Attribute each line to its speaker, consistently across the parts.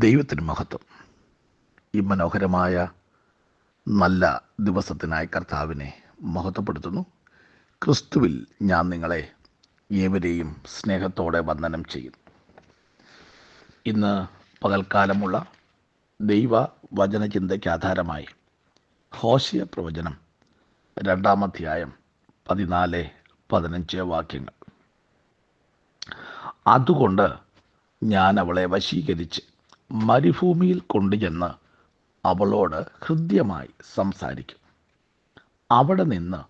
Speaker 1: ദൈവത്തിന് മഹത്വം. ഈ മനോഹരമായ നല്ല ദിവസത്തിനായി കർത്താവിനെ മഹത്വപ്പെടുത്തുന്നു. ക്രിസ്തുവിൽ ഞാൻ നിങ്ങളെ ഏവരെയും സ്നേഹത്തോടെ വന്ദനം ചെയ്യുന്നു. ഇന്ന് പകൽക്കാലമുള്ള ദൈവ വചനചിന്തയ്ക്ക് ആധാരമായി ഹോശിയ പ്രവചനം രണ്ടാം അധ്യായം പതിനാല് പതിനഞ്ച് വാക്യങ്ങൾ. അതുകൊണ്ട് ഞാൻ അവളെ വശീകരിച്ച് മരുഭൂമിയിൽ കൊണ്ടുചെന്ന് അവളോട് ഹൃദ്യമായി സംസാരിക്കും. അവിടെ നിന്ന്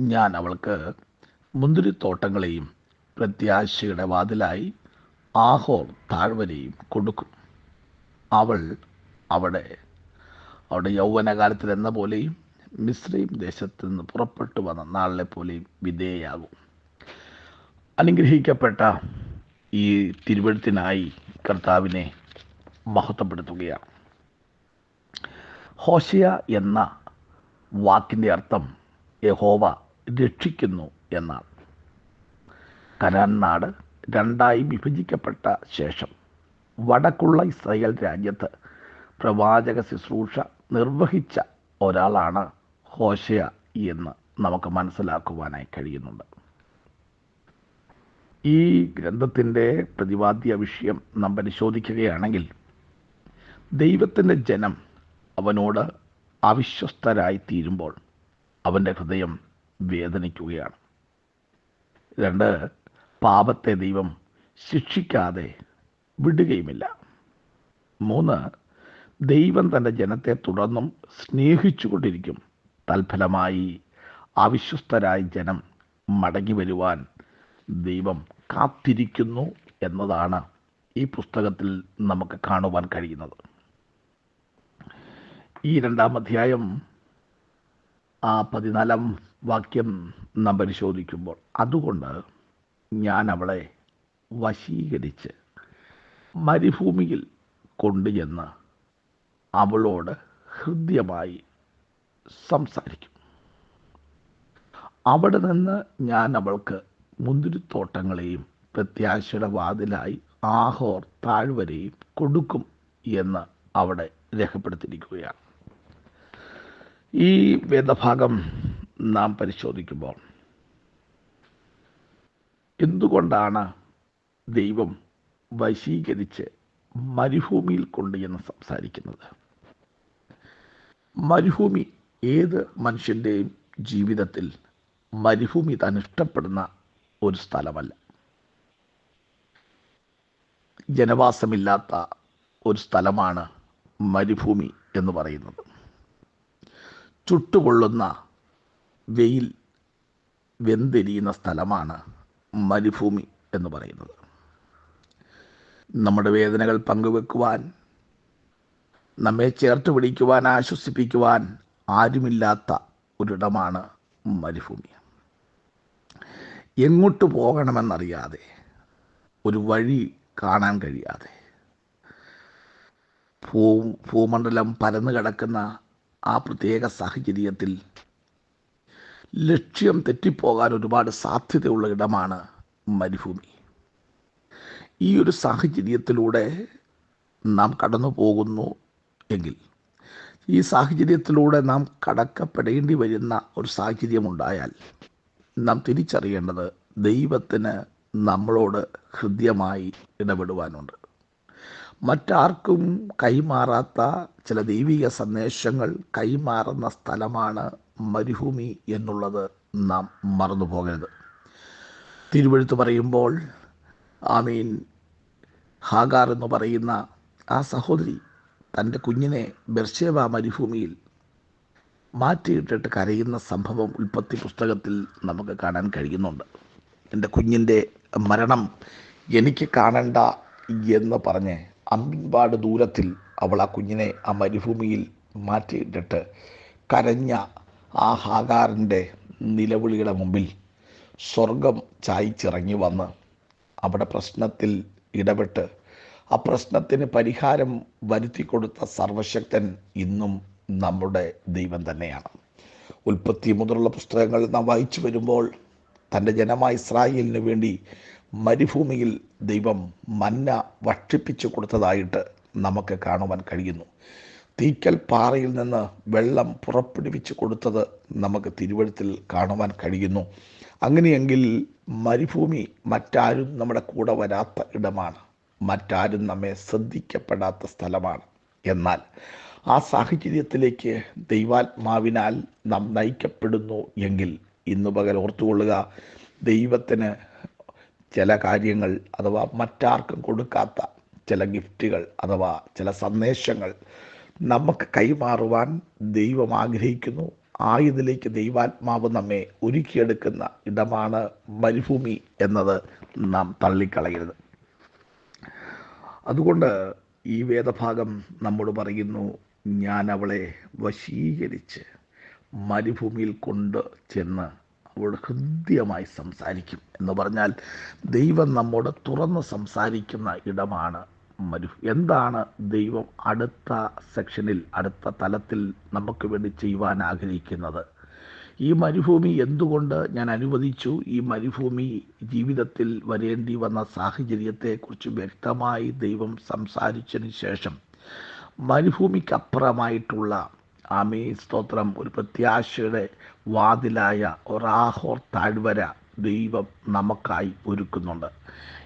Speaker 1: ഞാൻ അവൾക്ക് മുന്തിരിത്തോട്ടങ്ങളെയും പ്രത്യാശയുടെ വാതിലായി ആഹോർ താഴ്വരയും കൊടുക്കും. അവൾ അവിടെ അവിടെ യൗവനകാലത്തിൽ എന്ന പോലെയും മിശ്രയും ദേശത്ത് നിന്ന് പുറപ്പെട്ടു വന്ന നാളിലെ പോലെയും വിധേയാകും. അനുഗ്രഹിക്കപ്പെട്ട ഈ തിരുവഴുത്തിനായി കർത്താവിനെ മഹത്വപ്പെടുത്തുകയാണ്. ഹോഷിയ എന്ന വാക്കിന്റെ അർത്ഥം യഹോവ രക്ഷിക്കുന്നു എന്നാണ്. കനാൻ നാട് രണ്ടായി വിഭജിക്കപ്പെട്ട ശേഷം വടക്കുള്ള ഇസ്രായേൽ രാജ്യത്ത് പ്രവാചക ശുശ്രൂഷ നിർവഹിച്ച ഒരാളാണ് ഹോശയ എന്ന് നമുക്ക് മനസ്സിലാക്കുവാനായി കഴിയുന്നുണ്ട്. ഈ ഗ്രന്ഥത്തിന്റെ പ്രതിപാദ്യ വിഷയം നാം പരിശോധിക്കുകയാണെങ്കിൽ ദൈവത്തിന്റെ ജനം അവനോട് അവിശ്വസ്തരായി തീരുമ്പോൾ അവന്റെ ഹൃദയം വേദനിക്കുകയാണ്. രണ്ട് പാപത്തെ ദൈവം ശിക്ഷിക്കാതെ വിടുകയുമില്ല. മൂന്ന് ദൈവം തന്റെ ജനത്തെ തുടർന്നും സ്നേഹിച്ചുകൊണ്ടിരിക്കും. തൽഫലമായി അവിശ്വസ്തരായ ജനം മടങ്ങി വരുവാൻ ദൈവം കാത്തിരിക്കുന്നു എന്നതാണ് ഈ പുസ്തകത്തിൽ നമുക്ക് കാണുവാൻ കഴിയുന്നത്. ഈ രണ്ടാം അധ്യായം ആ പതിനാലാം വാക്യം നാം പരിശോധിക്കുമ്പോൾ അതുകൊണ്ട് ഞാൻ അവളെ വശീകരിച്ച് മരുഭൂമിയിൽ കൊണ്ടുചെന്ന് അവളോട് ഹൃദ്യമായി സംസാരിക്കും. അവിടെ നിന്ന് ഞാൻ അവൾക്ക് മുന്തിരിത്തോട്ടങ്ങളെയും പ്രത്യാശയുടെ വാതിലായി ആഹോർ താഴ്വരയും കൊടുക്കും എന്ന് അവിടെ രേഖപ്പെടുത്തിയിരിക്കുകയാണ്. ഈ വേദഭാഗം നാം പരിശോധിക്കുമ്പോൾ എന്തുകൊണ്ടാണ് ദൈവം വശീകരിച്ച് മരുഭൂമിയിൽ കൊണ്ട് എന്ന് സംസാരിക്കുന്നത്? മരുഭൂമി ഏത് മനുഷ്യന്റെയും ജീവിതത്തിൽ മരുഭൂമി താൻ ഇഷ്ടപ്പെടുന്ന ഒരു സ്ഥലമല്ല. ജനവാസമില്ലാത്ത ഒരു സ്ഥലമാണ് മരുഭൂമി എന്ന് പറയുന്നത്. ചുട്ടുപൊള്ളുന്ന വെയിൽ വെന്തെരിയുന്ന സ്ഥലമാണ് മരുഭൂമി എന്ന് പറയുന്നത്. നമ്മുടെ വേദനകൾ പങ്കുവെക്കുവാൻ നമ്മെ ചേർത്ത് പിടിക്കുവാൻ ആശ്വസിപ്പിക്കുവാൻ ആരുമില്ലാത്ത ഒരിടമാണ് മരുഭൂമി. എങ്ങോട്ട് പോകണമെന്നറിയാതെ ഒരു വഴി കാണാൻ കഴിയാതെ ഭൂ ഭൂമണ്ഡലം പരന്നു കിടക്കുന്ന ആ പ്രത്യേക സാഹചര്യത്തിൽ ലക്ഷ്യം തെറ്റിപ്പോകാൻ ഒരുപാട് സാധ്യതയുള്ള ഇടമാണ് മരുഭൂമി. ഈ ഒരു സാഹചര്യത്തിലൂടെ നാം കടന്നു പോകുന്നു എങ്കിൽ ഈ സാഹചര്യത്തിലൂടെ നാം കടക്കപ്പെടേണ്ടി വരുന്ന ഒരു സാഹചര്യമുണ്ടായാൽ നാം തിരിച്ചറിയേണ്ടത് ദൈവത്തിന് നമ്മളോട് ഹൃദ്യമായി ഇടപെടുവാനുണ്ട്. മറ്റാർക്കും കൈമാറാത്ത ചില ദൈവിക സന്ദേശങ്ങൾ കൈമാറുന്ന സ്ഥലമാണ് മരുഭൂമി എന്നുള്ളത് നാം മറന്നു പോകരുത്. തിരുവഴുത്ത് പറയുമ്പോൾ ആമീൻ ഹാഗാർ എന്ന് പറയുന്ന ആ സഹോദരി തന്റെ കുഞ്ഞിനെ ബെർഷേവ മരുഭൂമിയിൽ മാറ്റിയിട്ടിട്ട് കരയുന്ന സംഭവം ഉൽപ്പത്തി പുസ്തകത്തിൽ നമുക്ക് കാണാൻ കഴിയുന്നുണ്ട്. എന്റെ കുഞ്ഞിന്റെ മരണം എനിക്ക് കാണണ്ട എന്ന് പറഞ്ഞ് അമ്പിൻപാട് ദൂരത്തിൽ അവൾ ആ കുഞ്ഞിനെ ആ മരുഭൂമിയിൽ മാറ്റിയിട്ടിട്ട് കരഞ്ഞ ആ ഹാഗാറിന്റെ നിലവിളിയുടെ മുമ്പിൽ സ്വർഗം ചായച്ചിറങ്ങി വന്ന് അവിടെ പ്രശ്നത്തിൽ ഇടപെട്ട് ആ പ്രശ്നത്തിന് പരിഹാരം വരുത്തി കൊടുത്ത സർവശക്തൻ ഇന്നും നമ്മുടെ ദൈവം തന്നെയാണ്. ഉൽപ്പത്തി മുതലുള്ള പുസ്തകങ്ങൾ നാം വായിച്ചു വരുമ്പോൾ തന്റെ ജനമായ ഇസ്രായേലിന് വേണ്ടി മരുഭൂമിയിൽ ദൈവം മന്ന ഭക്ഷിപ്പിച്ചു കൊടുത്തതായിട്ട് നമുക്ക് കാണുവാൻ കഴിയുന്നു. തീക്കൽ പാറയിൽ നിന്ന് വെള്ളം പുറപ്പെടുവിച്ച് കൊടുത്തത് നമുക്ക് തിരുവഴുത്തിൽ കാണുവാൻ കഴിയുന്നു. അങ്ങനെയെങ്കിൽ മരുഭൂമി മറ്റാരും നമ്മുടെ കൂടെ വരാത്ത ഇടമാണ്. മറ്റാരും നമ്മെ ശ്രദ്ധിക്കപ്പെടാത്ത സ്ഥലമാണ്. എന്നാൽ ആ സാഹചര്യത്തിലേക്ക് ദൈവാത്മാവിനാൽ നാം നയിക്കപ്പെടുന്നു എങ്കിൽ ഇന്ന് പകൽ ഓർത്തുകൊള്ളുക ദൈവത്തിന് ചില കാര്യങ്ങൾ അഥവാ മറ്റാർക്കും കൊടുക്കാത്ത ചില ഗിഫ്റ്റുകൾ അഥവാ ചില സന്ദേശങ്ങൾ നമുക്ക് കൈമാറുവാൻ ദൈവം ആഗ്രഹിക്കുന്നു. ആ ഇതിലേക്ക് ദൈവാത്മാവ് നമ്മെ ഒരുക്കിയെടുക്കുന്ന ഇടമാണ് മരുഭൂമി എന്നത് നാം തള്ളിക്കളയരുത്. അതുകൊണ്ട് ഈ വേദഭാഗം നമ്മോട് പറയുന്നു ഞാൻ അവളെ വശീകരിച്ച് മരുഭൂമിയിൽ കൊണ്ട് ചെന്ന് അവളുടെ ഹൃദ്യമായി സംസാരിക്കും എന്ന് പറഞ്ഞാൽ ദൈവം നമ്മോട് തുറന്ന് സംസാരിക്കുന്ന ഇടമാണ് മരു എന്താണ് ദൈവം അടുത്ത സെക്ഷനിൽ അടുത്ത തലത്തിൽ നമുക്ക് വേണ്ടി ചെയ്യുവാൻ ആഗ്രഹിക്കുന്നത്? ഈ മരുഭൂമി എന്തുകൊണ്ട് ഞാൻ അനുവദിച്ചു? ഈ മരുഭൂമി ജീവിതത്തിൽ വരേണ്ടി വന്ന സാഹചര്യത്തെക്കുറിച്ച് വ്യക്തമായി ദൈവം സംസാരിച്ചതിന് ശേഷം മരുഭൂമിക്കപ്പുറമായിട്ടുള്ള ആമേ സ്തോത്രം. ഒരു പ്രത്യാശയുടെ വാതിലായ ഒരാഹോർ താഴ്വര ദൈവം നമുക്കായി ഒരുക്കുന്നുണ്ട്.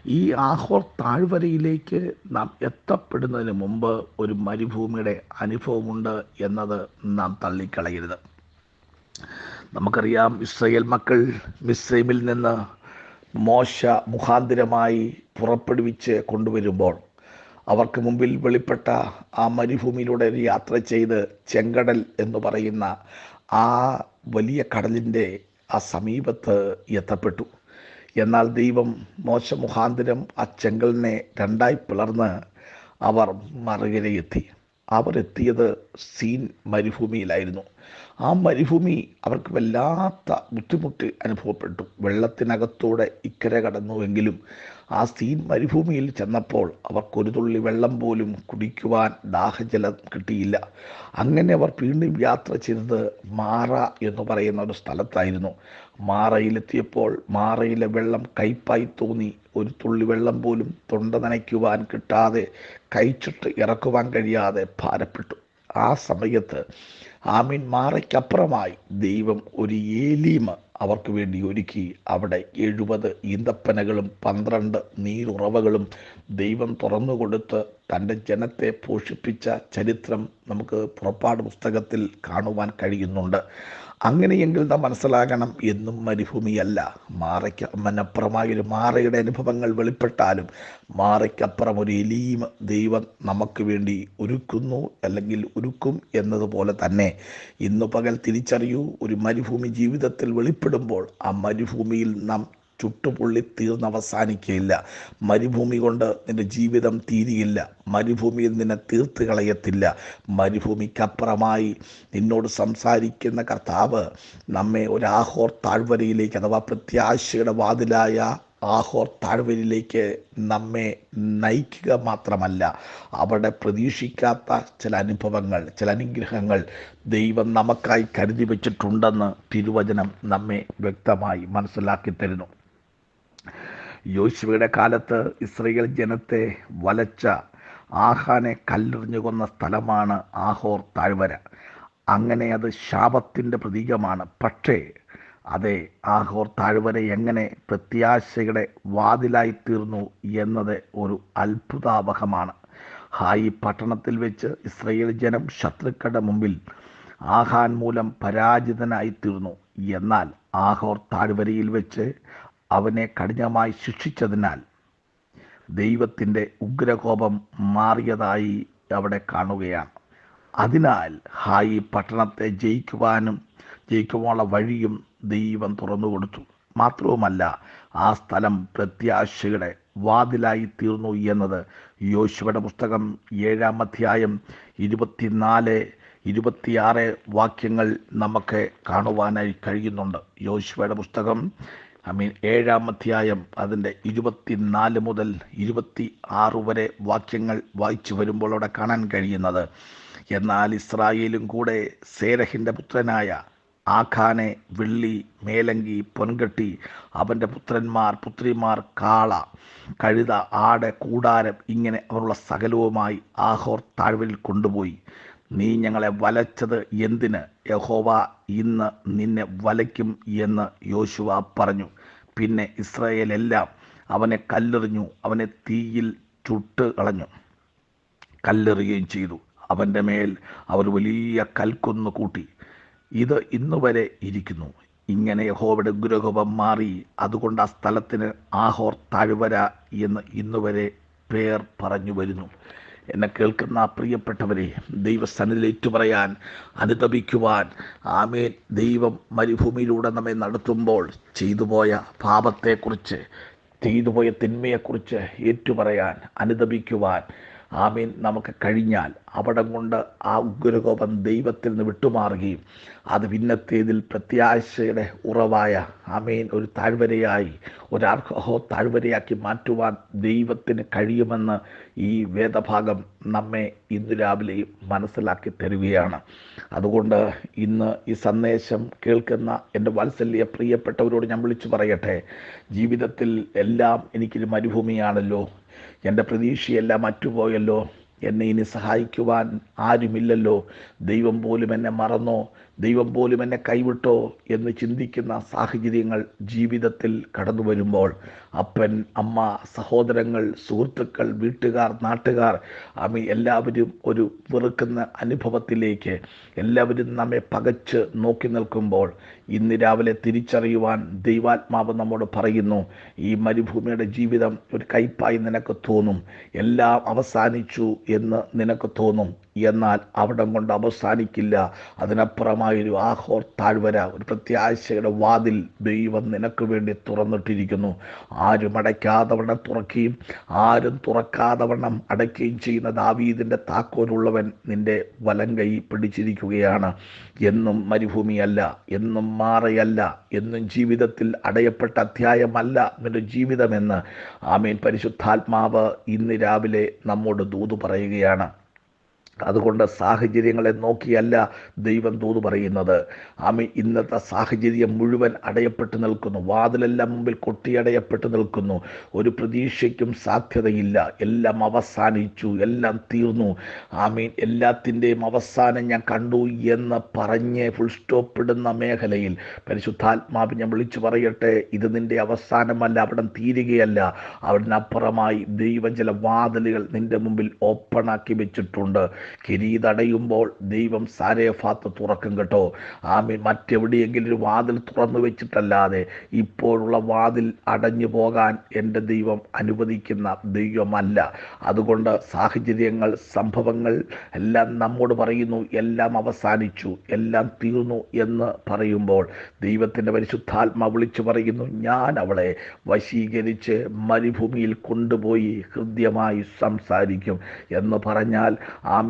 Speaker 1: ഈ ആഹോർ താഴ്വരയിലേക്ക് നാം എത്തപ്പെടുന്നതിന് മുമ്പ് ഒരു മരുഭൂമിയുടെ അനുഭവമുണ്ട് എന്നത് നാം തള്ളിക്കളയരുത്. നമുക്കറിയാം ഇസ്രയേൽ മക്കൾ മിസ്രൈമിൽ നിന്ന് മോശ മുഖാന്തിരമായി പുറപ്പെടുവിച്ച് കൊണ്ടുവരുമ്പോൾ അവർക്ക് മുമ്പിൽ വെളിപ്പെട്ട ആ മരുഭൂമിയിലൂടെ ഒരു യാത്ര ചെയ്ത് ചെങ്കടൽ എന്ന് പറയുന്ന ആ വലിയ കടലിന്റെ ആ സമീപത്ത് എത്തപ്പെട്ടു. എന്നാൽ ദൈവം മോശ മുഖാന്തരം ആ ചെങ്കലിനെ രണ്ടായി പിളർന്ന് അവർ മറുകരയെത്തി അവർ എത്തിയത് സീൻ മരുഭൂമിയിലായിരുന്നു. ആ മരുഭൂമി അവർക്ക് വല്ലാത്ത ബുദ്ധിമുട്ട് അനുഭവപ്പെട്ടു. വെള്ളത്തിനകത്തൂടെ ഇക്കരെ കടന്നുവെങ്കിലും ആ സീൻ മരുഭൂമിയിൽ ചെന്നപ്പോൾ അവർക്കൊരു തുള്ളി വെള്ളം പോലും കുടിക്കുവാൻ ദാഹജലം കിട്ടിയില്ല. അങ്ങനെ അവർ വീണ്ടും യാത്ര ചെയ്തത് മാറ എന്ന് പറയുന്ന ഒരു സ്ഥലത്തായിരുന്നു. മാറയിലെത്തിയപ്പോൾ മാറയിലെ വെള്ളം കയ്പായി തോന്നി ഒരു തുള്ളി വെള്ളം പോലും തൊണ്ട നനയ്ക്കുവാൻ കിട്ടാതെ കൈച്ചുട്ട് ഇറക്കുവാൻ കഴിയാതെ ഭാരപ്പെട്ടു. ആ സമയത്ത് ആമീൻ മാറയ്ക്കപ്പുറമായി ദൈവം ഒരു ഏലീമ അവർക്ക് വേണ്ടി ഒരുക്കി. അവിടെ എഴുപത് ഈന്തപ്പനകളും പന്ത്രണ്ട് നീരുറവകളും ദൈവം തുറന്നു കൊടുത്ത് തന്റെ ജനത്തെ പോഷിപ്പിച്ച ചരിത്രം നമുക്ക് പുറപ്പാട് പുസ്തകത്തിൽ കാണുവാൻ കഴിയുന്നുണ്ട്. അങ്ങനെയെങ്കിൽ നാം മനസ്സിലാകണം എന്നും മരുഭൂമിയല്ല. മാറയ്ക്ക് മനപ്പുറമായ ഒരു മാറയുടെ അനുഭവങ്ങൾ വെളിപ്പെട്ടാലും മാറയ്ക്കപ്പുറം ഒരു എലിയും ദൈവം നമുക്ക് വേണ്ടി ഒരുക്കുന്നു അല്ലെങ്കിൽ ഒരുക്കും എന്നതുപോലെ തന്നെ ഇന്ന് പകൽ തിരിച്ചറിയൂ ഒരു മരുഭൂമി ജീവിതത്തിൽ വെളിപ്പെടുമ്പോൾ ആ മരുഭൂമിയിൽ നാം ചുട്ടുപൊള്ളി തീർന്ന് അവസാനിക്കുകയില്ല മരുഭൂമി കൊണ്ട് നിന്റെ ജീവിതം തീരിയില്ല മരുഭൂമിയിൽ നിന്നെ തീർത്ത് കളയത്തില്ല. മരുഭൂമിക്കപ്പുറമായി നിന്നോട് സംസാരിക്കുന്ന കർത്താവ് നമ്മെ ഒരാഹോർ താഴ്വരയിലേക്ക് അഥവാ പ്രത്യാശയുടെ വാതിലായ ആഹോർ താഴ്വരയിലേക്ക് നമ്മെ നയിക്കുക മാത്രമല്ല അവിടെ പ്രതീക്ഷിക്കാത്ത ചില അനുഭവങ്ങൾ ചില അനുഗ്രഹങ്ങൾ ദൈവം നമുക്കായി കരുതി വച്ചിട്ടുണ്ടെന്ന് തിരുവചനം നമ്മെ വ്യക്തമായി മനസ്സിലാക്കി തരുന്നു. യോശുവയുടെ കാലത്ത് ഇസ്രയേൽ ജനത്തെ വലച്ച ആഹാനെ കല്ലെറിഞ്ഞു കൊന്ന സ്ഥലമാണ് ആഹോർ താഴ്വര. അങ്ങനെ അത് ശാപത്തിന്റെ പ്രതീകമാണ്. പക്ഷേ അതെ ആഹോർ താഴ്വര എങ്ങനെ പ്രത്യാശയുടെ വാതിലായി തീർന്നു എന്നത് ഒരു അത്ഭുതാവഹമാണ്. ഹായി പട്ടണത്തിൽ വെച്ച് ഇസ്രയേൽ ജനം ശത്രുക്കളുടെ മുമ്പിൽ ആഹാൻ മൂലം പരാജിതനായി തീർന്നു എന്നാൽ ആഹോർ താഴ്വരയിൽ വെച്ച് അവനെ കഠിനമായി ശിക്ഷിച്ചതിനാൽ ദൈവത്തിന്റെ ഉഗ്രകോപം മാറിയതായി അവിടെ കാണുകയാണ്. അതിനാൽ ഹായി പട്ടണത്തെ ജയിക്കുവാനും ജയിക്കുവാനുള്ള വഴിയും ദൈവം തുറന്നു കൊടുത്തു. മാത്രവുമല്ല ആ സ്ഥലം പ്രത്യാശയുടെ വാതിലായി തീർന്നു എന്നത് യോശുവയുടെ പുസ്തകം ഏഴാം അധ്യായം ഇരുപത്തിനാല് ഇരുപത്തിയാറ് വാക്യങ്ങൾ നമുക്ക് കാണുവാനായി കഴിയുന്നുണ്ട്. യോശുവയുടെ പുസ്തകം ഐ മീൻ ഏഴാം അധ്യായം അതിന്റെ ഇരുപത്തിനാല് മുതൽ ഇരുപത്തി ആറ് വരെ വാക്യങ്ങൾ വായിച്ചു വരുമ്പോൾ അവിടെ കാണാൻ കഴിയുന്നത് എന്നാൽ ഇസ്രായേലും കൂടെ സേരഹിന്റെ പുത്രനായ ആഖാനെ വെള്ളി മേലങ്കി പൊൻകെട്ടി അവന്റെ പുത്രന്മാർ പുത്രിമാർ കാള കഴുത ആട് കൂടാരം ഇങ്ങനെ അവരുള്ള സകലവുമായി ആഹോർ താഴ്വരിൽ കൊണ്ടുപോയി. നീ ഞങ്ങളെ വലച്ചത് എന്തിന്? യഹോവ ഇന്ന് നിന്നെ വലയ്ക്കും എന്ന് യോശുവ പറഞ്ഞു. പിന്നെ ഇസ്രയേലെല്ലാം അവനെ കല്ലെറിഞ്ഞു അവനെ തീയിൽ ചുട്ട് കളഞ്ഞു. കല്ലെറിയുകയും ചെയ്തു. അവന്റെ മേൽ അവർ വലിയ കൽക്കൊന്ന് കൂട്ടി. ഇത് ഇന്നു വരെ ഇരിക്കുന്നു. ഇങ്ങനെ യഹോവയുടെ ഗുരുഹോപം മാറി. അതുകൊണ്ട് ആ സ്ഥലത്തിന് ആഹോർ താഴ്വര എന്ന് ഇന്നുവരെ പേർ പറഞ്ഞു വരുന്നു. എന്നെ കേൾക്കുന്ന പ്രിയപ്പെട്ടവരെ ദൈവസന്നിധിയിൽ ഏറ്റുപറയാൻ അനുതപിക്കുവാൻ ആമേൻ. ദൈവം മരുഭൂമിയിലൂടെ നമ്മെ നടത്തുമ്പോൾ ചെയ്തുപോയ പാപത്തെക്കുറിച്ച് ചെയ്തുപോയ തിന്മയെക്കുറിച്ച് ഏറ്റുപറയാൻ അനുതപിക്കുവാൻ ആമീൻ. നമുക്ക് കഴിഞ്ഞാൽ അവിടം കൊണ്ട് ആ ഉഗ്രകോപം ദൈവത്തിൽ നിന്ന് വിട്ടുമാറുകയും അത് ഭിന്നത്തേതിൽ പ്രത്യാശയുടെ ഉറവായ ആമീൻ ഒരു താഴ്വരയായി ഒരു അർഹോ താഴ്വരയാക്കി മാറ്റുവാൻ ദൈവത്തിന് കഴിയുമെന്ന് ഈ വേദഭാഗം നമ്മെ ഇന്ന് രാവിലെ മനസ്സിലാക്കി തരികയാണ്. അതുകൊണ്ട് ഇന്ന് ഈ സന്ദേശം കേൾക്കുന്ന എന്റെ വാത്സല്യ പ്രിയപ്പെട്ടവരോട് ഞാൻ വിളിച്ചു പറയട്ടെ. ജീവിതത്തിൽ എല്ലാം എനിക്കൊരു മരുഭൂമിയാണല്ലോ. എന്റെ പ്രതീക്ഷയെല്ലാം മറ്റുപോയല്ലോ എന്നെ ഇനി സഹായിക്കുവാൻ ആരുമില്ലല്ലോ. ദൈവം പോലും എന്നെ മറന്നോ. ദൈവം പോലും എന്നെ കൈവിട്ടോ എന്ന് ചിന്തിക്കുന്ന സാഹചര്യങ്ങൾ ജീവിതത്തിൽ കടന്നു വരുമ്പോൾ അപ്പൻ അമ്മ സഹോദരങ്ങൾ സുഹൃത്തുക്കൾ വീട്ടുകാർ നാട്ടുകാർ അമ്മ എല്ലാവരും ഒരു വെറുക്കുന്ന അനുഭവത്തിലേക്ക് എല്ലാവരും നമ്മെ പകച്ച് നോക്കി നിൽക്കുമ്പോൾ ഇന്ന് രാവിലെ തിരിച്ചറിയുവാൻ ദൈവാത്മാവ് നമ്മോട് പറയുന്നു ഈ മരുഭൂമിയുടെ ജീവിതം ഒരു കയ്പായി നിനക്ക് തോന്നും. എല്ലാം അവസാനിച്ചു എന്ന് നിനക്ക് തോന്നും. എന്നാൽ അവിടം കൊണ്ട് അവസാനിക്കില്ല. അതിനപ്പുറമായൊരു ആഹോർ താഴ്വര ഒരു പ്രത്യാശയുടെ വാതിൽ ദൈവം നിനക്ക് വേണ്ടി തുറന്നിട്ടിരിക്കുന്നു. ആരും അടയ്ക്കാതെ വണ്ണം തുറക്കുകയും ആരും തുറക്കാതെ വണ്ണം അടയ്ക്കുകയും ചെയ്യുന്ന ദാവീദിന്റെ താക്കോലുള്ളവൻ നിന്റെ വലം കൈ പിടിച്ചിരിക്കുകയാണ്. എന്നും മരുഭൂമിയല്ല എന്നും മാറയല്ല എന്നും ജീവിതത്തിൽ അടയപ്പെട്ട അധ്യായമല്ല നിന്റെ ജീവിതമെന്ന്. ആമീൻ. പരിശുദ്ധാത്മാവ് ഇന്ന് രാവിലെ നമ്മോട് ദൂത് പറയുകയാണ്. അതുകൊണ്ട് സാഹചര്യങ്ങളെ നോക്കിയല്ല ദൈവം തോതു പറയുന്നത്. ആമി ഇന്നത്തെ സാഹചര്യം മുഴുവൻ അടയപ്പെട്ടു നിൽക്കുന്നു. വാതിലെല്ലാം മുമ്പിൽ കൊട്ടിയടയപ്പെട്ടു നിൽക്കുന്നു. ഒരു പ്രതീക്ഷയ്ക്കും സാധ്യതയില്ല. എല്ലാം അവസാനിച്ചു. എല്ലാം തീർന്നു. ആമീൻ. എല്ലാത്തിന്റെയും അവസാനം ഞാൻ കണ്ടു എന്ന് പറഞ്ഞ് ഫുൾ സ്റ്റോപ്പ് ഇടുന്ന മേഖലയിൽ പരിശുദ്ധാത്മാവ് ഞാൻ വിളിച്ചു പറയട്ടെ. ഇത് നിന്റെ അവസാനമല്ല. അവിടെ തീരുകയല്ല. അവിടിനപ്പുറമായി ദൈവം ചില വാതിലുകൾ നിന്റെ മുമ്പിൽ ഓപ്പണാക്കി വെച്ചിട്ടുണ്ട്. കിരീതടയുമ്പോൾ ദൈവം സാരേഫാത്ത് തുറക്കും കേട്ടോ. ആമീൻ. മറ്റെവിടെയെങ്കിലും ഒരു വാതിൽ തുറന്നു വെച്ചിട്ടല്ലാതെ ഇപ്പോഴുള്ള വാതിൽ അടഞ്ഞു പോകാൻ എന്റെ ദൈവം അനുവദിക്കുന്ന ദൈവമല്ല. അതുകൊണ്ട് സാഹചര്യങ്ങൾ സംഭവങ്ങൾ എല്ലാം നമ്മോട് പറയുന്നു എല്ലാം അവസാനിച്ചു എല്ലാം തീർന്നു എന്ന് പറയുമ്പോൾ ദൈവത്തിന്റെ പരിശുദ്ധാത്മ വിളിച്ചു പറയുന്നു ഞാൻ അവളെ വശീകരിച്ച് മരുഭൂമിയിൽ കൊണ്ടുപോയി ഹൃദ്യമായി സംസാരിക്കും എന്ന് പറഞ്ഞാൽ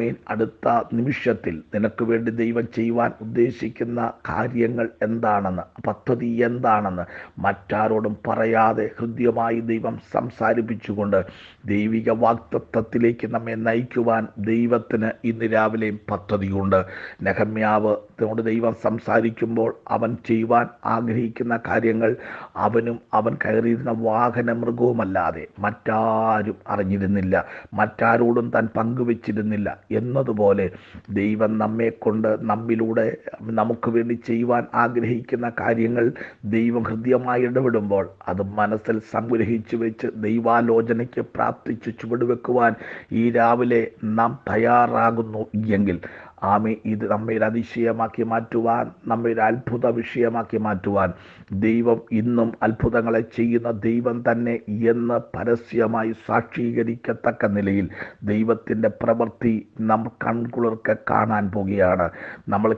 Speaker 1: ആമീൻ. അടുത്ത നിമിഷത്തിൽ നിനക്ക് വേണ്ടി ദൈവം ചെയ്യുവാൻ ഉദ്ദേശിക്കുന്ന കാര്യങ്ങൾ എന്താണെന്ന് പദ്ധതി എന്താണെന്ന് മറ്റാരോടും പറയാതെ ഹൃദ്യമായി ദൈവം സംസാരിപ്പിച്ചുകൊണ്ട് ദൈവിക വാക്തത്വത്തിലേക്ക് നമ്മെ നയിക്കുവാൻ ദൈവത്തിന് ഇന്ന് രാവിലെയും പദ്ധതിയുണ്ട്. നെഹമ്യാവ് ോട് ദൈവം സംസാരിക്കുമ്പോൾ അവൻ ചെയ്യുവാൻ ആഗ്രഹിക്കുന്ന കാര്യങ്ങൾ അവനും അവൻ കയറിയിരുന്ന വാഹന മൃഗവുമല്ലാതെ മറ്റാരും അറിഞ്ഞിരുന്നില്ല. മറ്റാരോടും താൻ പങ്കുവച്ചിരുന്നില്ല. എന്നതുപോലെ ദൈവം നമ്മെ കൊണ്ട് നമ്മിലൂടെ നമുക്ക് വേണ്ടി ചെയ്യുവാൻ ആഗ്രഹിക്കുന്ന കാര്യങ്ങൾ ദൈവം ഹൃദ്യമായി ഇടപെടുമ്പോൾ അത് മനസ്സിൽ സംഗ്രഹിച്ചു വെച്ച് ദൈവാലോചനയ്ക്ക് പ്രാർത്ഥിച്ച് ചുവടുവെക്കുവാൻ ഈ രാവിലെ നാം തയ്യാറാകുന്നു എങ്കിൽ ആമേ ഇത് നമ്മെ അതിശയമാക്കി മാറ്റുവാൻ നമ്മെ അത്ഭുത വിഷയമാക്കി മാറ്റുവാൻ ദൈവം ഇന്നും അത്ഭുതങ്ങളെ ചെയ്യുന്ന ദൈവം തന്നെ എന്ന് പരസ്യമായി സാക്ഷീകരിക്കത്തക്ക നിലയിൽ ദൈവത്തിന്റെ പ്രവൃത്തി നാം കൺകുളിർക്ക് കാണാൻ പോകുകയാണ്. നമ്മൾ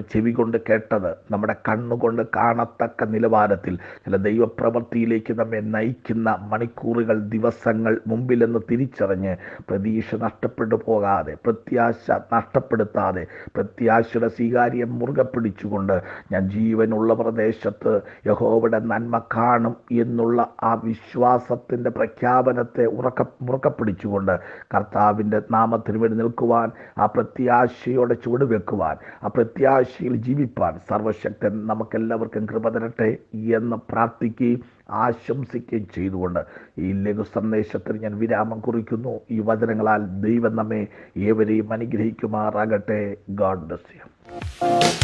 Speaker 1: ചെവി കൊണ്ട് കേട്ടത് നമ്മുടെ കണ്ണുകൊണ്ട് കാണത്തക്ക നിലവാരത്തിൽ ചില ദൈവപ്രവൃത്തിയിലേക്ക് നമ്മെ നയിക്കുന്ന മണിക്കൂറുകൾ ദിവസങ്ങൾ മുമ്പിലെന്ന് തിരിച്ചറിഞ്ഞ് പ്രതീക്ഷ നഷ്ടപ്പെട്ടു പോകാതെ പ്രത്യാശ നഷ്ടപ്പെടുത്താതെ പ്രത്യാശയുടെ സ്വീകാര്യം മുറുകെ പിടിച്ചുകൊണ്ട് ഞാൻ ജീവനുള്ള പ്രദേശത്ത് യഹോവയുടെ നന്മ കാണും എന്നുള്ള ആ വിശ്വാസത്തിന്റെ പ്രഖ്യാപനത്തെ ഉറക്ക മുറുക്കെ പിടിച്ചുകൊണ്ട് കർത്താവിന്റെ നാമത്തിന് വേണ്ടി നിൽക്കുവാൻ ആ പ്രത്യാശയോടെ ചുവട് വെക്കുവാൻ ആ പ്രത്യാശയിൽ ജീവിപ്പാൻ സർവശക്തൻ നമുക്കെല്ലാവർക്കും കൃപ തരട്ടെ എന്ന് പ്രാർത്ഥിക്കുകയും ആശംസിക്കുകയും ചെയ്തുകൊണ്ട് ഈ ലഘു സന്ദേശത്തിന് ഞാൻ വിരാമം കുറിക്കുന്നു. ഈ വചനങ്ങളാൽ ദൈവം നമ്മെ ഏവരെയും അനുഗ്രഹിക്കുമാറാകട്ടെ. God bless you.